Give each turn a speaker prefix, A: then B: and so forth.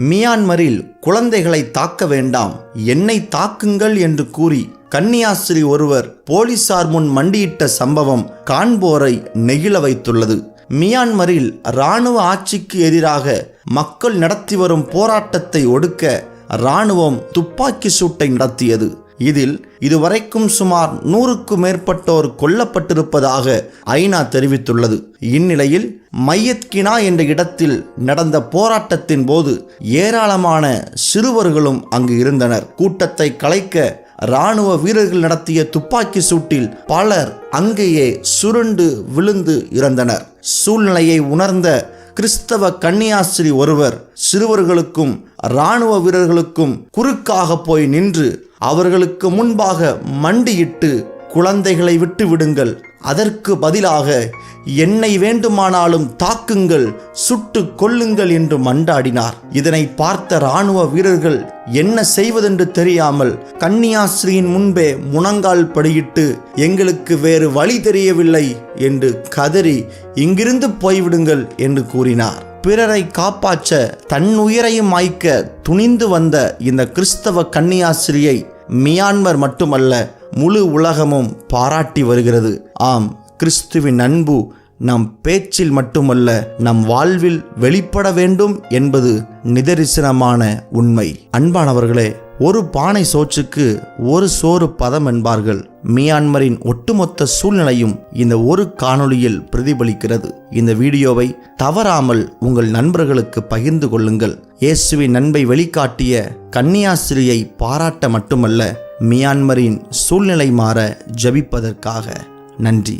A: மியான்மரில் குழந்தைகளை தாக்க வேண்டாம் என்னை தாக்குங்கள் என்று கூறி கன்னியாஸ்திரி ஒருவர் போலீசார் முன் மண்டியிட்ட சம்பவம் காண்போரை நெகிழ வைத்துள்ளது. மியான்மரில் இராணுவ ஆட்சிக்கு எதிராக மக்கள் நடத்தி வரும் போராட்டத்தை ஒடுக்க இராணுவம் துப்பாக்கி சூட்டை நடத்தியது. இதில் இதுவரைக்கும் சுமார் நூறுக்கும் மேற்பட்டோர் கொல்லப்பட்டிருப்பதாக ஐநா தெரிவித்துள்ளது. இந்நிலையில் மையத்கினா என்ற இடத்தில் நடந்த போராட்டத்தின் போது ஏராளமான சிறுவர்களும் அங்கு இருந்தனர். கூட்டத்தை கலைக்க இராணுவ வீரர்கள் நடத்திய துப்பாக்கி சூட்டில் பலர் அங்கேயே சுருண்டு விழுந்து இறந்தனர். சூழ்நிலையை உணர்ந்த கிறிஸ்தவ கன்னியாஸ்திரி ஒருவர் சிறுவர்களுக்கும் இராணுவ வீரர்களுக்கும் குறுக்காக போய் நின்று அவர்களுக்கு முன்பாக மண்டியிட்டு குழந்தைகளை விட்டு விடுங்கள். அதற்கு பதிலாக என்னை வேண்டுமானாலும் தாக்குங்கள் சுட்டு கொல்லுங்கள் என்று மண்டாடினார் இதனை பார்த்த இராணுவ வீரர்கள் என்ன செய்வதென்று தெரியாமல் கன்னியாஸ்திரியின் முன்பே முனங்கால் படியிட்டு எங்களுக்கு வேறு வழி தெரியவில்லை என்று கதறி இங்கிருந்து போய்விடுங்கள் என்று கூறினார். பிறரை காப்பாற்ற தன் உயிரையும் மாய்க்க துணிந்து வந்த இந்த கிறிஸ்தவ கன்னியாஸ்திரியை மியான்மர் மட்டுமல்ல முழு உலகமும் பாராட்டி வருகிறது. ஆம் கிறிஸ்துவின் அன்பு நம் பேச்சில் மட்டுமல்ல நம் வாழ்வில் வெளிப்பட வேண்டும் என்பது நிதரிசனமான உண்மை. அன்பானவர்களே ஒரு பானை சோற்றுக்கு ஒரு சோறு பதம் என்பார்கள். மியான்மரின் ஒட்டுமொத்த சூழ்நிலையும் இந்த ஒரு காணொளியில் பிரதிபலிக்கிறது. இந்த வீடியோவை தவறாமல் உங்கள் நண்பர்களுக்கு பகிர்ந்து கொள்ளுங்கள். இயேசுவின் நண்பை வெளிக்காட்டிய கன்னியாஸ்திரியை பாராட்ட மட்டுமல்ல மியான்மரின் சூழ்நிலை மாற ஜபிப்பதற்காக. நன்றி.